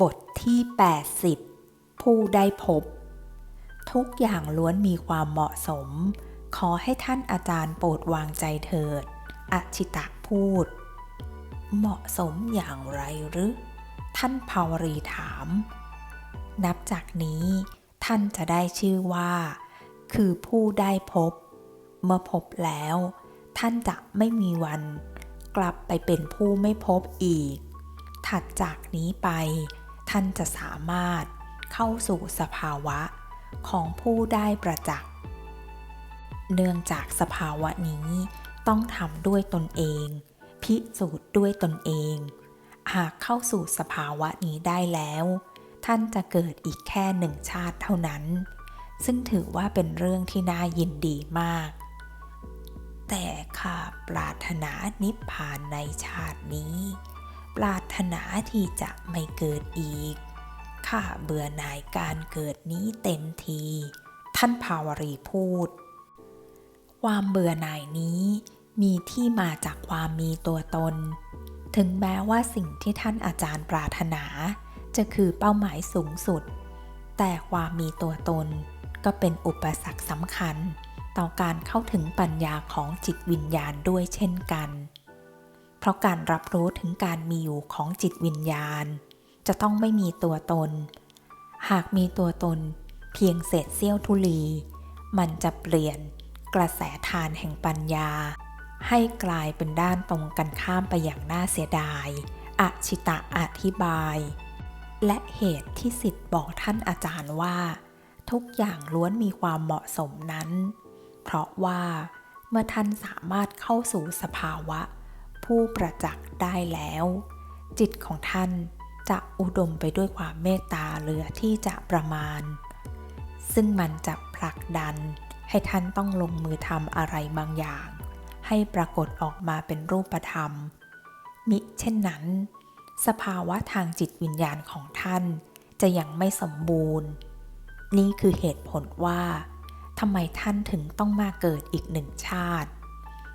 บทที่ 80 ผู้ได้พบ ทุกอย่างล้วนมีความเหมาะสม ขอให้ท่านอาจารย์โปรดวางใจเถิด อชิตะพูด เหมาะสมอย่างไรหรือ ท่านภาวรีถาม นับจากนี้ท่านจะได้ชื่อว่า คือผู้ได้พบ เมื่อพบแล้ว ท่านจะไม่มีวัน กลับไปเป็นผู้ไม่พบอีก ถัดจากนี้ไป ท่านจะสามารถเข้าสู่สภาวะของผู้ได้ประจักษ์ เนื่องจากสภาวะนี้ต้องทำด้วยตนเอง พิสูจน์ด้วยตนเอง หากเข้าสู่สภาวะนี้ได้แล้ว ท่านจะเกิดอีกแค่หนึ่งชาติเท่านั้น ซึ่งถือว่าเป็นเรื่องที่น่ายินดีมาก แต่ข้าปรารถนานิพพานในชาตินี้ ปรารถนาที่จะไม่เกิดอีก ข้าเบื่อหน่ายการเกิดนี้เต็มที ท่านภาวรีพูด ความเบื่อหน่ายนี้มีที่มาจากความมีตัวตน ถึงแม้ว่าสิ่งที่ท่านอาจารย์ปรารถนา จะคือเป้าหมายสูงสุด แต่ความมีตัวตนก็เป็นอุปสรรคสำคัญ ต่อการเข้าถึงปัญญาของจิตวิญญาณด้วยเช่นกัน เพราะการรับรู้ถึงการมีอยู่ของจิตวิญญาณ จะต้องไม่มีตัวตน หากมีตัวตนเพียงเศษเสี้ยวธุลี มันจะเปลี่ยนกระแสทานแห่งปัญญา ให้กลายเป็นด้านตรงกันข้ามไปอย่างน่าเสียดายอชิตะอธิบาย และเหตุที่สิทธิ์บอกท่านอาจารย์ว่า ทุกอย่างล้วนมีความเหมาะสมนั้น เพราะว่าเมื่อท่านสามารถเข้าสู่สภาวะ ผู้ประจักษ์ได้แล้ว จิตของท่านจะอุดมไปด้วยความเมตตาเหลือที่จะประมาณ ซึ่งมันจะผลักดันให้ท่านต้องลงมือทำอะไรบางอย่าง ให้ปรากฏออกมาเป็นรูปธรรม มิเช่นนั้น สภาวะทางจิตวิญญาณของท่านจะยังไม่สมบูรณ์ นี่คือเหตุผลว่าทำไมท่านถึงต้องมาเกิดอีกหนึ่งชาติ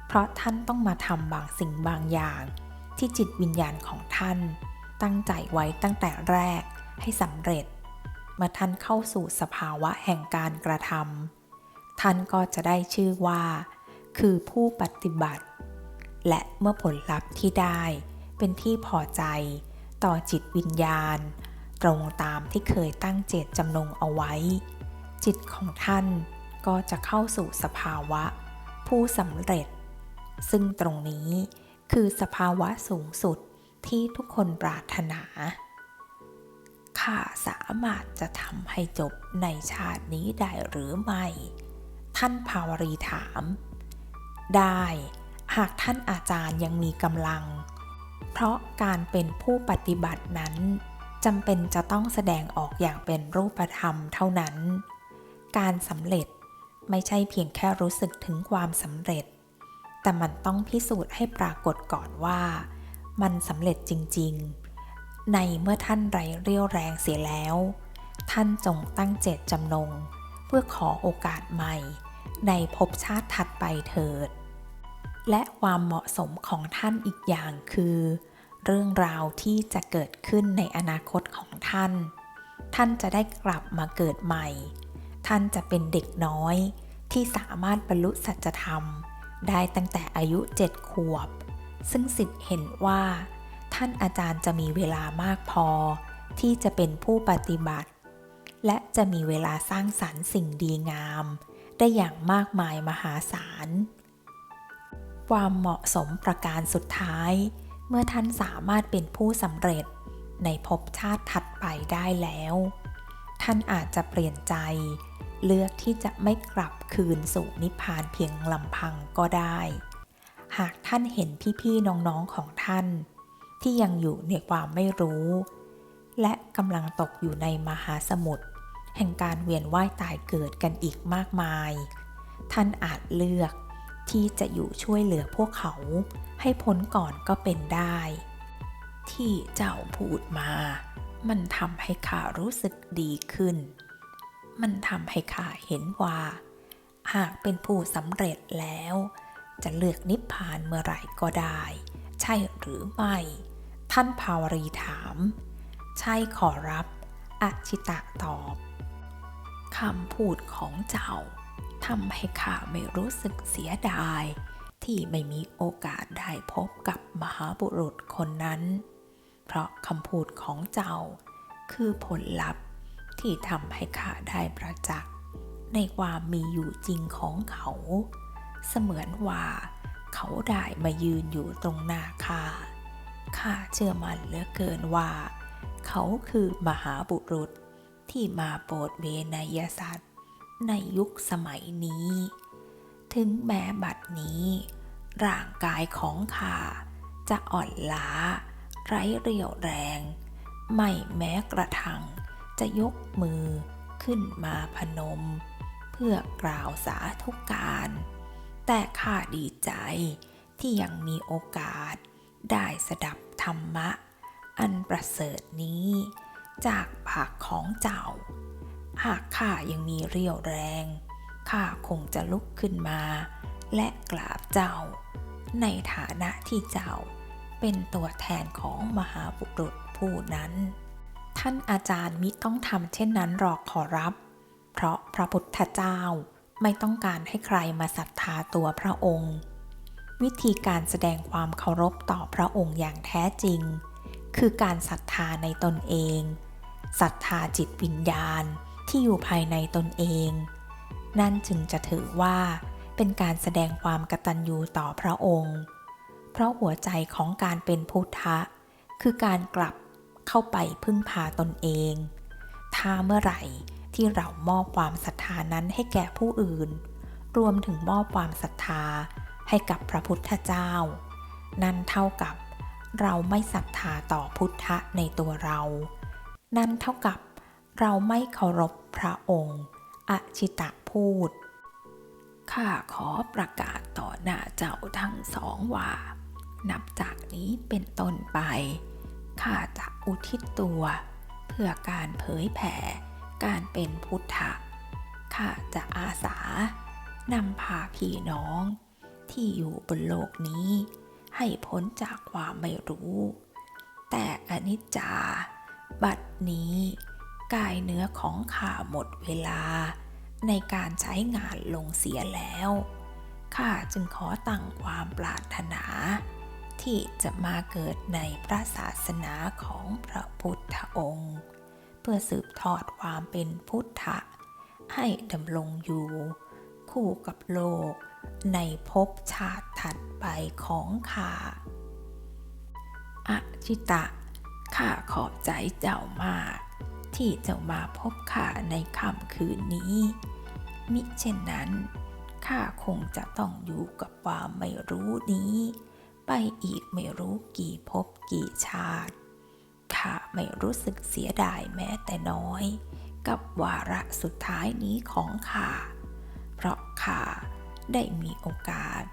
เพราะท่านต้องมาทำบางสิ่งบางอย่าง ที่จิตวิญญาณของท่าน ตั้งใจไว้ตั้งแต่แรกให้สำเร็จ เมื่อท่านเข้าสู่สภาวะแห่งการกระทำท่านก็จะได้ชื่อว่า คือผู้ปฏิบัติ และเมื่อผลลัพธ์ที่ได้เป็นที่พอใจ ต่อจิตวิญญาณ ตรงตามที่เคยตั้งเจตจำนงเอาไว้ จิตของท่านก็จะเข้าสู่สภาวะ ผู้สำเร็จ ซึ่งตรงนี้คือสภาวะสูงสุดที่ทุกคนปรารถนา ข้าสามารถจะทำให้จบในชาตินี้ได้หรือไม่ ท่านภาวรีถาม ได้ หากท่านอาจารย์ยังมีกำลัง เพราะการเป็นผู้ปฏิบัตินั้นจำเป็นจะต้องแสดงออกอย่างเป็นรูปธรรมเท่านั้น การสำเร็จไม่ใช่เพียงแค่รู้สึกถึงความสำเร็จ แต่มันต้องพิสูจน์ให้ปรากฏก่อนว่า มันสำเร็จจริง ๆ ในเมื่อท่านไรเรี่ยวแรงเสียแล้ว ท่านจงตั้งเจตจำนง เพื่อขอโอกาสใหม่ ในภพชาติถัดไปเถิด และความเหมาะสมของท่านอีกอย่างคือ เรื่องราวที่จะเกิดขึ้นในอนาคตของท่าน ท่านจะได้กลับมาเกิดใหม่ ท่านจะเป็นเด็กน้อยที่สามารถบรรลุสัจธรรม ได้ตั้งแต่อายุเจ็ดขวบ ซึ่งสิทธิ์เห็นว่า ท่านอาจารย์จะมีเวลามากพอ ที่จะเป็นผู้ปฏิบัติ และจะมีเวลาสร้างสรรค์สิ่งดีงาม ได้อย่างมากมายมหาศาล ความเหมาะสมประการสุดท้าย เมื่อท่านสามารถเป็นผู้สำเร็จในภพชาติถัดไปได้แล้ว ท่านอาจจะเปลี่ยนใจ เลือกที่จะไม่กลับคืนสู่นิพพานเพียงลำพังก็ได้ หากท่านเห็นพี่ๆน้องๆของท่าน ที่ยังอยู่ในความไม่รู้ และกำลังตกอยู่ในมหาสมุทรแห่งการเวียนว่ายตายเกิดกันอีกมากมาย ท่านอาจเลือกที่จะอยู่ช่วยเหลือพวกเขาให้พ้นก่อนก็เป็นได้ ที่เจ้าพูดมา มันทำให้ข้ารู้สึกดีขึ้น มันทำให้ข้าเห็นว่า หากเป็นผู้สำเร็จแล้ว จะเลือกนิพพานเมื่อไหร่ก็ได้ ใช่หรือไม่ ท่านภาวรีถาม ใช่ขอรับอชิตะตอบคำพูดของเจ้าทำให้ข้าไม่รู้สึกเสียดาย ที่ไม่มีโอกาสได้พบกับมหาบุรุษคนนั้น เพราะคำพูดของเจ้าคือผลลัพธ์ ที่ทำให้ข้าได้ประจักษ์ในความมีอยู่จริงของเขา เสมือนว่า เขาได้มายืนอยู่ตรงหน้าข้าข้าเชื่อมันเหลือเกินว่า เขาคือมหาบุรุษที่มาโปรดเวนยสัตว์ ในยุคสมัยนี้ ถึงแม้บัดนี้ ร่างกายของข้าจะอ่อนล้า ไร้เรี่ยวแรง ไม่แม้กระทั่ง จะยกมือขึ้นมาพนม เพื่อกล่าวสาธุการ แต่ข้าดีใจที่ยังมีโอกาสได้สดับธรรมะ อันประเสริฐนี้ จากปากของเจ้า หากข้ายังมีเรี่ยวแรงข้าคงจะลุกขึ้นมา และกราบเจ้า ในฐานะที่เจ้าเป็นตัวแทนของมหาบุรุษผู้นั้น ท่านอาจารย์มิต้องทำเช่นนั้นหรอกขอรับ เพราะพระพุทธเจ้าไม่ต้องการให้ใครมาศรัทธาตัวพระองค์ วิธีการแสดงความเคารพต่อพระองค์อย่างแท้จริง คือการศรัทธาในตนเองศรัทธาจิตวิญญาณที่อยู่ภายในตนเอง นั่นจึงจะถือว่าเป็นการแสดงความกตัญญูต่อพระองค์ เพราะหัวใจของการเป็นพุทธะ คือการกลับ เข้าไปพึ่งพาตนเอง ถ้าเมื่อไหร่ที่เรามอบความศรัทธานั้นให้แก่ผู้อื่น รวมถึงมอบความศรัทธาให้กับพระพุทธเจ้า นั่นเท่ากับเราไม่ศรัทธาต่อพุทธะในตัวเรา นั่นเท่ากับเราไม่เคารพพระองค์อชิตะพูด ข้าขอประกาศต่อหน้าเจ้าทั้งสองว่า นับจากนี้เป็นต้นไป ข้าจะอุทิศตัว เพื่อการเผยแผ่ การเป็นพุทธะข้าจะอาสานำพาพี่น้อง ที่อยู่บนโลกนี้ ให้พ้นจากความไม่รู้ แต่อนิจจา บัดนี้ กายเนื้อของข้าหมดเวลา ในการใช้งานลงเสียแล้วข้าจึงขอตั้งความปรารถนา ที่จะมาเกิดในพระศาสนาของพระพุทธองค์ เพื่อสืบทอดความเป็นพุทธะ ให้ดำรงอยู่ คู่กับโลก ในภพชาติถัดไปของข้าอาชิตะ ข้าขอบใจเจ้ามาก ที่เจ้ามาพบข้าในค่ำคืนนี้ มิเช่นนั้นข้าคงจะต้องอยู่กับความไม่รู้นี้ ไปอีกไม่รู้กี่ภพกี่ชาติ ข้าไม่รู้สึกเสียดายแม้แต่น้อย กับวาระสุดท้ายนี้ของข้า เพราะข้าได้มีโอกาส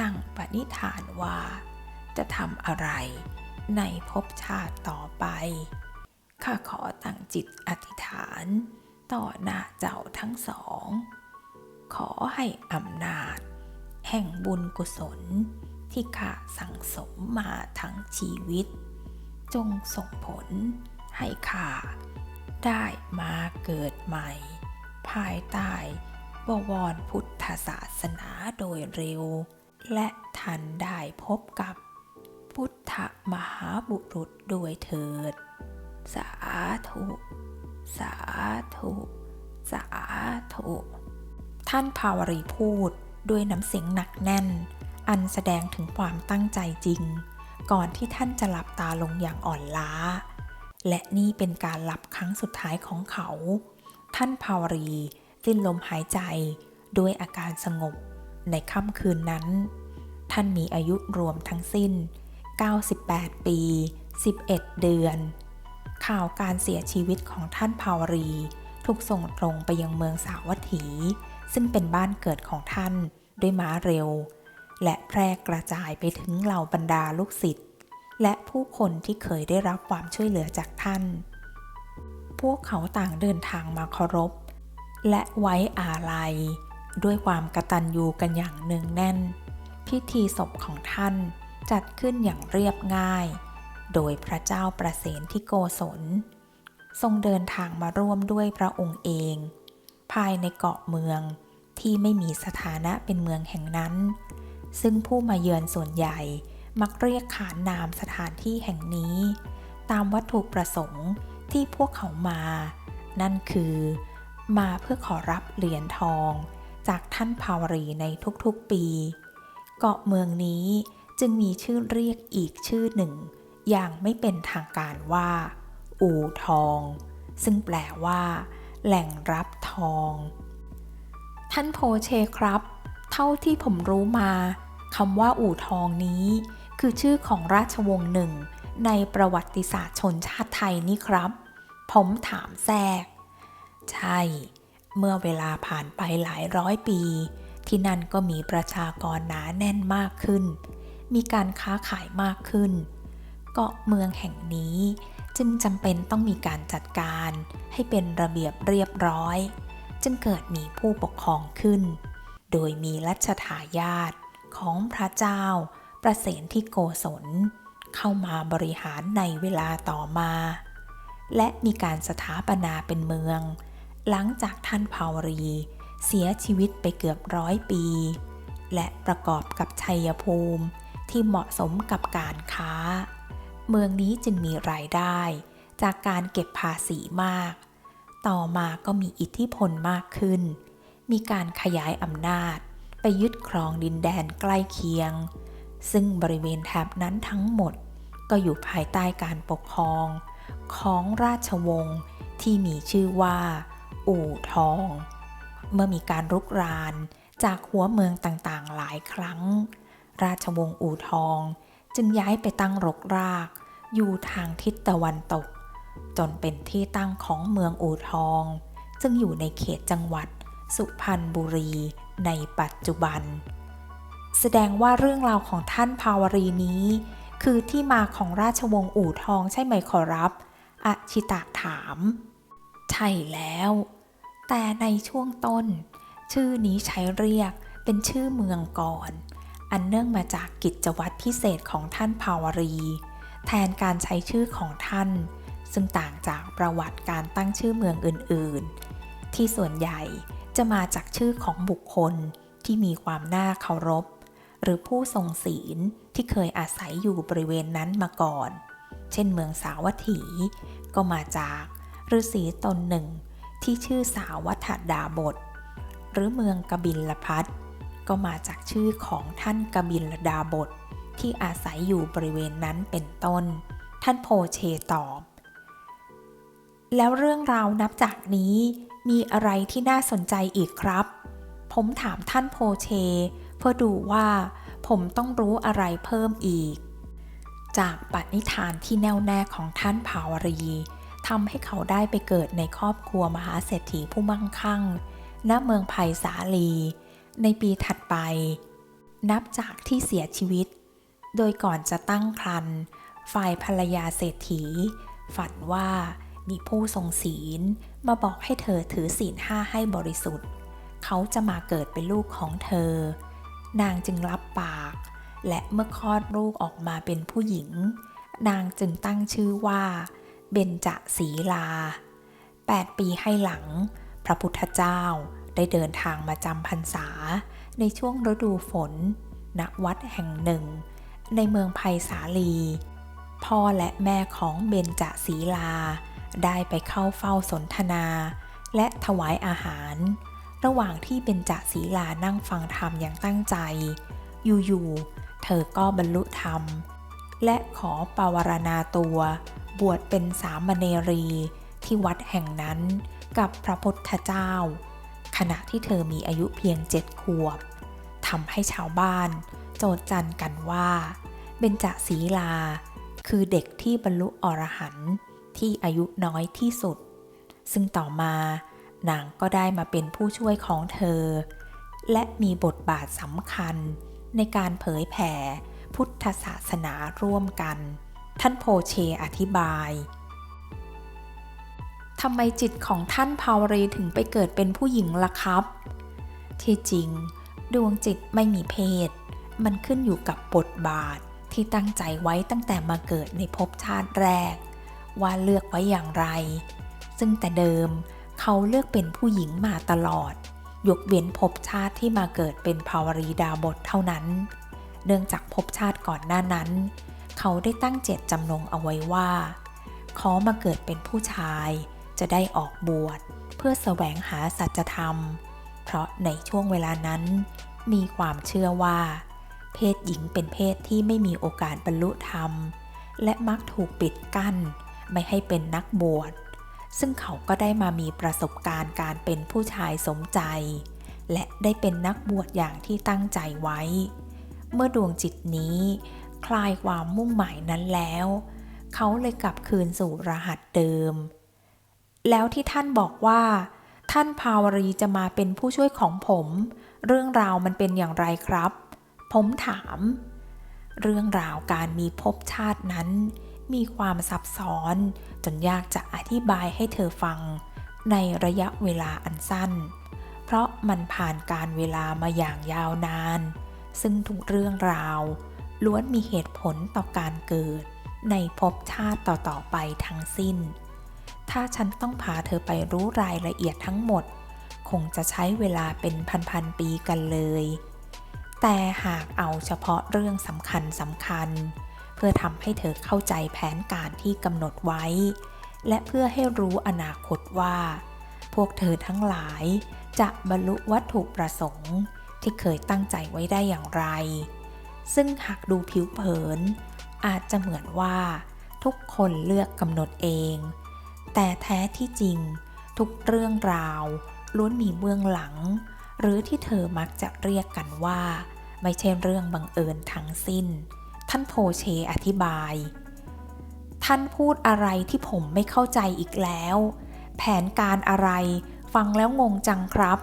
ตั้งปณิธานว่า จะทำอะไรในภพชาติต่อไป ข้าขอตั้งจิตอธิษฐาน ต่อหน้าเจ้าทั้งสอง ขอให้อำนาจ แห่งบุญกุศล ที่ข้าสั่งสมมาทั้งชีวิต จงส่งผลให้ข้าได้มาเกิดใหม่ ภายใต้บวรพุทธศาสนาโดยเร็ว และทันได้พบกับพุทธมหาบุรุษด้วยเถิด สาธุ สาธุ สาธุ ท่านภาวรีพูดด้วยน้ำเสียงหนักแน่น อันแสดงถึงความตั้งใจจริง ก่อนที่ท่านจะหลับตาลงอย่างอ่อนล้า และนี่เป็นการหลับครั้งสุดท้ายของเขา ท่านภาวรีสิ้นลมหายใจด้วยอาการสงบ ในค่ำคืนนั้น ท่านมีอายุรวมทั้งสิ้น 98 ปี 11 เดือน ข่าวการเสียชีวิตของท่านภาวรีถูกส่งตรงไปยังเมืองสาวัตถี ซึ่งเป็นบ้านเกิดของท่านด้วยม้าเร็ว และแพร่กระจายไปถึงเหล่าบรรดาลูกศิษย์และผู้คนที่เคยได้รับความช่วยเหลือจากท่าน พวกเขาต่างเดินทางมาเคารพ และไว้อาลัย ด้วยความกระตัญญูกันอย่างเนืองแน่น พิธีศพของท่านจัดขึ้นอย่างเรียบง่าย โดยพระเจ้าประเสนที่โกศล ทรงเดินทางมาร่วมด้วยพระองค์เอง ภายในเกาะเมืองที่ไม่มีสถานะเป็นเมืองแห่งนั้น ซึ่งผู้มาเยือนส่วนใหญ่มักเรียกขานนามสถานที่แห่งนี้ ตามวัตถุประสงค์ที่พวกเขามา นั่นคือ มาเพื่อขอรับเหรียญทอง จากท่านภาวรีในทุกๆปี เกาะเมืองนี้จึงมีชื่อเรียกอีกชื่อหนึ่ง อย่างไม่เป็นทางการว่า อู่ทอง ซึ่งแปลว่า แหล่งรับทอง ท่านโพเชครับ เท่าที่ผมรู้มา คำว่าอู่ทองนี้ คือชื่อของราชวงศ์หนึ่ง ในประวัติศาสตร์ชนชาติไทยนี่ครับ ผมถามแทรก ใช่ เมื่อเวลาผ่านไปหลายร้อยปี ที่นั่นก็มีประชากรหนาแน่นมากขึ้น มีการค้าขายมากขึ้น เกาะเมืองแห่งนี้จึงจำเป็นต้องมีการจัดการให้เป็นระเบียบเรียบร้อย จึงเกิดมีผู้ปกครองขึ้น โดยมีรัชทายาท ของพระเจ้า ประเสนที่โกศล เข้ามาบริหารในเวลาต่อมา และมีการสถาปนาเป็นเมือง หลังจากท่านภาวรี เสียชีวิตไปเกือบร้อยปี และประกอบกับชัยภูมิที่เหมาะสมกับการค้า เมืองนี้จึงมีรายได้ จากการเก็บภาษีมาก ต่อมาก็มีอิทธิพลมากขึ้น มีการขยายอำนาจ ไปยึดครองดินแดนใกล้เคียง ซึ่งบริเวณแถบนั้นทั้งหมด ก็อยู่ภายใต้การปกครอง ของราชวงศ์ที่มีชื่อว่า อู่ทอง เมื่อมีการรุกรานจากหัวเมืองต่างๆหลายครั้ง ราชวงศ์อู่ทอง จึงย้ายไปตั้งรกราก อยู่ทางทิศตะวันตก จนเป็นที่ตั้งของเมืองอู่ทอง ซึ่งอยู่ในเขตจังหวัด สุพรรณบุรี ในปัจจุบัน แสดงว่าเรื่องราวของท่านภาวรีนี้ คือที่มาของราชวงศ์อู่ทองใช่ไหมขอรับ อชิตะถาม ใช่แล้ว แต่ในช่วงต้น ชื่อนี้ใช้เรียกเป็นชื่อเมืองก่อน อันเนื่องมาจากกิจวัตรพิเศษของท่านภาวรี แทนการใช้ชื่อของท่าน ซึ่งต่างจากประวัติการตั้งชื่อเมืองอื่น ๆ ที่ส่วนใหญ่ จะมาจากชื่อของบุคคลที่มีความน่าเคารพ หรือผู้ทรงศีลที่เคยอาศัยอยู่บริเวณนั้นมาก่อน เช่นเมืองสาวัตถี ก็มาจากฤาษีตนหนึ่ง ที่ชื่อสาวัฏดาบท หรือเมืองกบิลพัทก็มาจากชื่อของท่านกบิลดาบท ที่อาศัยอยู่บริเวณนั้นเป็นต้น ท่านโพเชตอบ แล้วเรื่องราวนับจากนี้ มีอะไรที่น่าสนใจอีกครับ ผมถามท่านโพเช เพื่อดูว่าผมต้องรู้อะไรเพิ่มอีก จากปณิธานที่แน่วแน่ของท่านภาวรีทำให้เขาได้ไปเกิดในครอบครัวมหาเศรษฐีผู้มั่งคั่ง ณ เมืองไผ่สาลี ในปีถัดไป นับจากที่เสียชีวิต โดยก่อนจะตั้งครรภ์ฝ่ายภรรยาเศรษฐี ฝันว่ามีผู้ทรงศีล มาบอกให้เธอถือศีลห้าให้บริสุทธิ์ เขาจะมาเกิดเป็นลูกของเธอ นางจึงรับปาก และเมื่อคลอดลูกออกมาเป็นผู้หญิง นางจึงตั้งชื่อว่า เบญจศีลา 8 ปีให้หลัง พระพุทธเจ้าได้เดินทางมาจำพรรษา ในช่วงฤดูฝน ณ วัดแห่งหนึ่ง ในเมืองไผ่สาลี พ่อและแม่ของเบญจศีลา ได้ไปเข้าเฝ้าสนทนา และถวายอาหาร ระหว่างที่เบญจศีลานั่งฟังธรรมอย่างตั้งใจ อยู่ๆเธอก็บรรลุธรรม และขอปวารณาตัว บวชเป็นสามเณรีที่วัดแห่งนั้นกับพระพุทธเจ้า ขณะที่เธอมีอายุเพียงเจ็ดขวบทำให้ชาวบ้าน โจทจันกันว่า เบญจศีลา คือเด็กที่บรรลุอรหันต์ ที่อายุน้อยที่สุด ซึ่งต่อมานางก็ได้มาเป็นผู้ช่วยของเธอ และมีบทบาทสำคัญในการเผยแผ่พุทธศาสนาร่วมกัน ท่านโพเชอธิบายทำไมจิตของท่านภาวรีถึงไปเกิดเป็นผู้หญิงล่ะครับ ที่จริง ดวงจิตไม่มีเพศ มันขึ้นอยู่กับบทบาทที่ตั้งใจไว้ตั้งแต่มาเกิดในภพชาติแรก ว่าเลือกไว้อย่างไร ซึ่งแต่เดิมเขาเลือกเป็นผู้หญิงมาตลอด ยกเว้นภพชาติที่มาเกิดเป็นภาวรีดาบทเท่านั้น เนื่องจากภพชาติก่อนหน้านั้น เขาได้ตั้งเจตจำนงเอาไว้ว่า ขอมาเกิดเป็นผู้ชายจะได้ออกบวชเพื่อแสวงหาสัจธรรม เพราะในช่วงเวลานั้น มีความเชื่อว่า เพศหญิงเป็นเพศที่ไม่มีโอกาสบรรลุธรรม และมักถูกปิดกั้น ไม่ให้เป็นนักบวช ซึ่งเขาก็ได้มามีประสบการณ์การเป็นผู้ชายสมใจ และได้เป็นนักบวชอย่างที่ตั้งใจไว้ เมื่อดวงจิตนี้ คลายความมุ่งหมายนั้นแล้ว เขาเลยกลับคืนสู่รหัสเดิม แล้วที่ท่านบอกว่า ท่านภาวรีจะมาเป็นผู้ช่วยของผม เรื่องราวมันเป็นอย่างไรครับ ผมถาม เรื่องราวการมีภพชาตินั้น มีความซับซ้อน จนยากจะอธิบายให้เธอฟัง ในระยะเวลาอันสั้น เพราะมันผ่านการเวลามาอย่างยาวนาน ซึ่งทุกเรื่องราว ล้วนมีเหตุผลต่อการเกิด ในภพชาติต่อๆไปทั้งสิ้น ถ้าฉันต้องพาเธอไปรู้รายละเอียดทั้งหมด คงจะใช้เวลาเป็นพันๆปีกันเลย แต่หากเอาเฉพาะเรื่องสำคัญสำคัญ พื่อทำให้เธอเข้าใจแผนการที่กำหนดไว้ และเพื่อให้รู้อนาคตว่า พวกเธอทั้งหลายจะบรรลุวัตถุประสงค์ที่เคยตั้งใจไว้ได้อย่างไร ซึ่งหากดูผิวเผิน อาจจะเหมือนว่า ทุกคนเลือกกำหนดเอง แต่แท้ที่จริง ทุกเรื่องราว ล้วนมีเบื้องหลัง หรือที่เธอมักจะเรียกกันว่า ไม่ใช่เรื่องบังเอิญทั้งสิ้น ท่านโพเชอธิบาย ท่านพูดอะไรที่ผมไม่เข้าใจอีกแล้ว แผนการอะไร ฟังแล้วงงจังครับ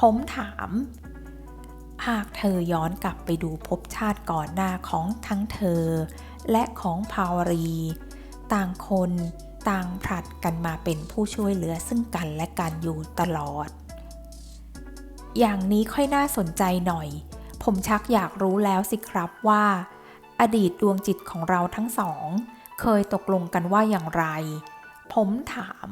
ผมถาม หากเธอย้อนกลับไปดูภพชาติก่อนหน้าของทั้งเธอ และของภาวรี ต่างคนต่างผลัดกันมาเป็นผู้ช่วยเหลือซึ่งกันและกันอยู่ตลอด อย่างนี้ค่อยน่าสนใจหน่อย ผมชักอยากรู้แล้วสิครับว่า อดีตดวงจิตของเราทั้งสอง เคยตกลงกันว่าอย่างไร ผมถาม